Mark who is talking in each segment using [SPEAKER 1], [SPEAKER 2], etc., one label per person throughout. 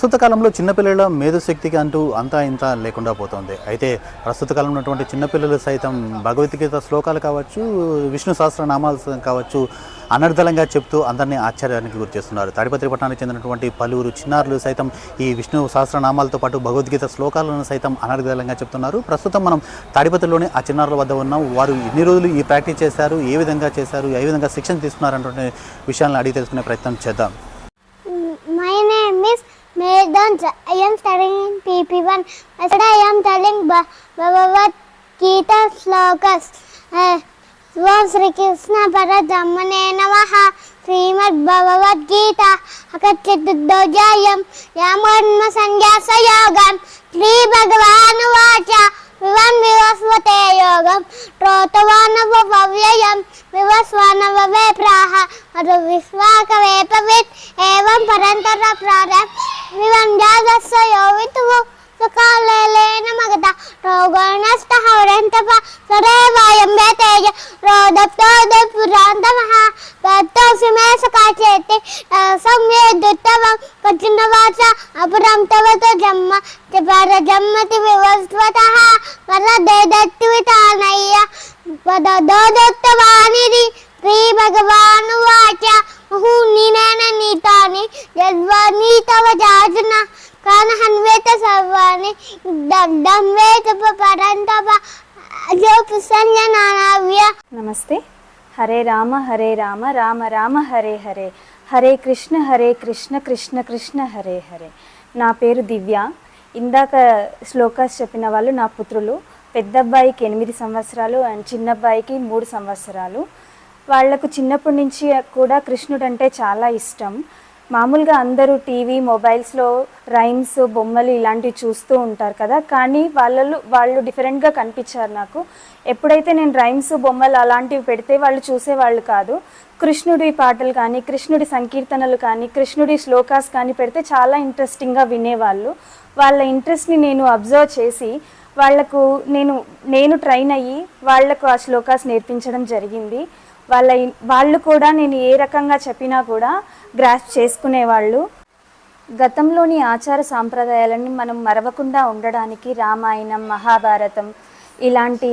[SPEAKER 1] ప్రస్తుత కాలంలో చిన్నపిల్లల మేధోశక్తికి అంటూ అంతా ఇంత లేకుండా పోతుంది. అయితే ప్రస్తుత కాలంలో ఉన్నటువంటి చిన్నపిల్లలు సైతం భగవద్గీత శ్లోకాలు కావచ్చు విష్ణు సహస్రనామాలు కావచ్చు అనర్ధలంగా చెప్తూ అందరినీ ఆశ్చర్యానికి గురి చేస్తున్నారు. తాడిపత్రి పట్టణానికి చెందినటువంటి పలువురు చిన్నారులు సైతం ఈ విష్ణు సహస్రనామాలతో పాటు భగవద్గీత శ్లోకాలను సైతం అనర్ధలంగా చెప్తున్నారు. ప్రస్తుతం మనం తాడిపత్రిలోని ఆ చిన్నారుల వద్ద ఉన్నాం. వారు ఎన్ని రోజులు ఈ ప్రాక్టీస్ చేశారు ఏ విధంగా చేశారు ఏ విధంగా శిక్షణ తీసుకున్నారు అనే విషయాలను అడిగి తెలుసుకునే ప్రయత్నం చేద్దాం.
[SPEAKER 2] Medans. I am studying in PP1. Yesterday I am telling Bhagavad Gita slokas. Uh, Om Sri Krishna Paradhamane Namaha Srimad Bhagavad Gita Akachitudojayam Yamadma Sangyasa Yogam Sri Bhagavan Vacha Vivam Vivasvate Yogam Trotavanava Vavyayam Vivasvanava Vepraha Adu Visvaka Vepavit Evam Parantara Pradam Vivam Jadasya Yovituvu సుఖాలేన మగత రోగనష్ట హవరంతప సరేవాయం వేతేజ రోదప్తోద పురాంతమః తత్తోసి మే సకాచేతి సంవేదుత్తవం కఠిన వాచ అపురం తవ జమ్మ పర జమ్మతి వివస్వతః వరదే దత్తి వితానయ్య పదదోదత్తవానిది శ్రీ భగవాను వాచ ముహూనినేన నీతాని యద్వాని తవ జాజన కాన హన్వేత సర్వాణి దగ్ధం వేత
[SPEAKER 3] నమస్తే. హరే రామ హరే రామ రామ రామ హరే హరే. హరే కృష్ణ హరే కృష్ణ కృష్ణ కృష్ణ హరే హరే. నా పేరు దివ్య. ఇందాక శ్లోకాస్ చెప్పిన వాళ్ళు నా పుత్రులు. పెద్దబ్బాయికి ఎనిమిది సంవత్సరాలు అండ్ చిన్నబ్బాయికి మూడు సంవత్సరాలు. వాళ్ళకు చిన్నప్పటి నుంచి కూడా కృష్ణుడు అంటే చాలా ఇష్టం. మామూలుగా అందరూ టీవీ మొబైల్స్లో రైమ్స్ బొమ్మలు ఇలాంటివి చూస్తూ ఉంటారు కదా. కానీ వాళ్ళలో వాళ్ళు డిఫరెంట్గా కనిపించారు నాకు. ఎప్పుడైతే నేను రైమ్స్ బొమ్మలు అలాంటివి పెడితే వాళ్ళు చూసేవాళ్ళు కాదు. కృష్ణుడి పాటలు కానీ కృష్ణుడి సంకీర్తనలు కానీ కృష్ణుడి శ్లోకాస్ కానీ పెడితే చాలా ఇంట్రెస్టింగ్గా వినేవాళ్ళు. వాళ్ళ ఇంట్రెస్ట్ని నేను అబ్జర్వ్ చేసి వాళ్ళకు నేను నేను ట్రైన్ అయ్యి వాళ్ళకు ఆ శ్లోకాస్ నేర్పించడం జరిగింది. వాళ్ళ వాళ్ళు కూడా నేను ఏ రకంగా చెప్పినా కూడా గ్రాస్ప్ చేసుకునేవాళ్ళు. గతంలోని ఆచార సాంప్రదాయాలను మనం మరవకుండా ఉండడానికి రామాయణం మహాభారతం ఇలాంటి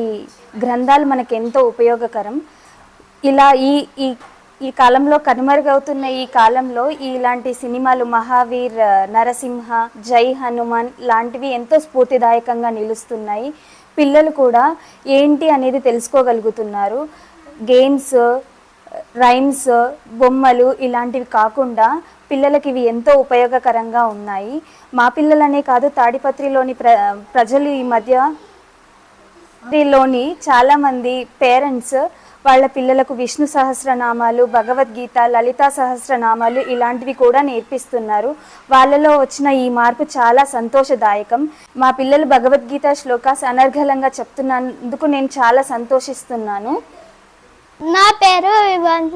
[SPEAKER 3] గ్రంథాలు మనకు ఎంతో ఉపయోగకరం. ఇలా ఈ ఈ ఈ కాలంలో కనుమరుగవుతున్న ఈ కాలంలో ఇలాంటి సినిమాలు మహావీర్ నరసింహ జై హనుమాన్ లాంటివి ఎంతో స్ఫూర్తిదాయకంగా నిలుస్తున్నాయి. పిల్లలు కూడా ఏంటి అనేది తెలుసుకోగలుగుతున్నారు. గేమ్స్ రైమ్స్ uh, uh, బొమ్మలు ఇలాంటివి కాకుండా పిల్లలకి ఇవి ఎంతో ఉపయోగకరంగా ఉన్నాయి. మా పిల్లలనే కాదు తాడిపత్రిలోని ప్ర ప్రజలు ఈ మధ్య లోని చాలామంది పేరెంట్స్ వాళ్ళ పిల్లలకు విష్ణు సహస్రనామాలు భగవద్గీత లలితా సహస్రనామాలు ఇలాంటివి కూడా నేర్పిస్తున్నారు. వాళ్ళలో వచ్చిన ఈ మార్పు చాలా సంతోషదాయకం. మా పిల్లలు భగవద్గీత శ్లోకాస్ అనర్ఘలంగా చెప్తున్నందుకు నేను చాలా సంతోషిస్తున్నాను.
[SPEAKER 2] నా పేరు విభాన్స్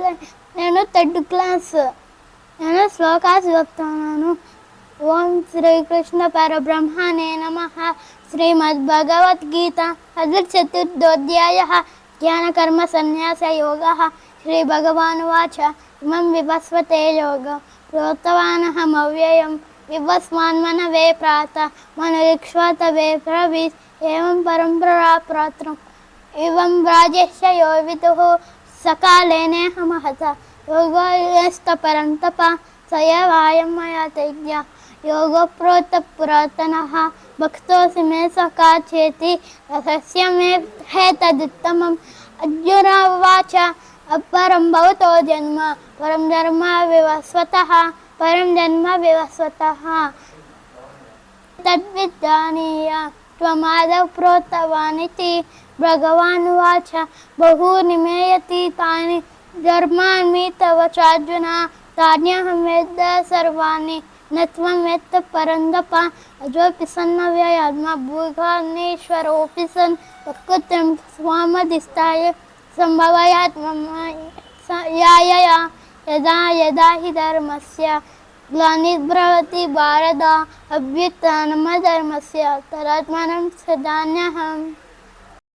[SPEAKER 2] నేను థర్డ్ క్లాస్. నేను శ్లోకాస్ చెప్తున్నాను ఓం శ్రీకృష్ణ పరబ్రహ్మణే నమ. శ్రీమద్ భగవద్గీత అది చతుర్థోధ్యాయ జ్ఞానకర్మ సన్యాస యోగ. శ్రీ భగవాన్ వాచ. ఇమం వివస్వతే యోగ. ప్రోక్తవానహమవ్యయం వివస్వాన్మనవే ప్రాత. మనురిక్ష్వత వే ప్రవీత్. ఏవం పరంపరా ప్రాత్రం एवं राजेश्य यो विदुः सकालेनेह महता योगस्तपरन्तप स एवायं मया तैज्ञा योगो प्रोतपुरातनः भक्तोऽसि मे सखा चेति रसस्य मे हेतदुत्तमम् अर्जुन उवाच, अपरं भवतो जन्म, परं जन्म विवस्वतः परं जन्म विवस्वतः तद्विज्ञानीय त्वमादौ प्रोक्तवानिति। भगवानुवाच बहूनि मे यतीतानि धर्माणि तव चार्जुन, तान्यहं वेद सर्वाणि। न त्वं वेत्त परन्दप, अजोऽपि सन्नव्ययात्मा भूगानेश्वरोऽपि सन्। प्रकृतिं स्वामधिष्ठाय सम्भवयात् मम यायया यदा यदा हि धर्मस्य ग्लानिर्भवति से अभ्युत्थानमधर्मस्य सदान्य सदान्यहम्।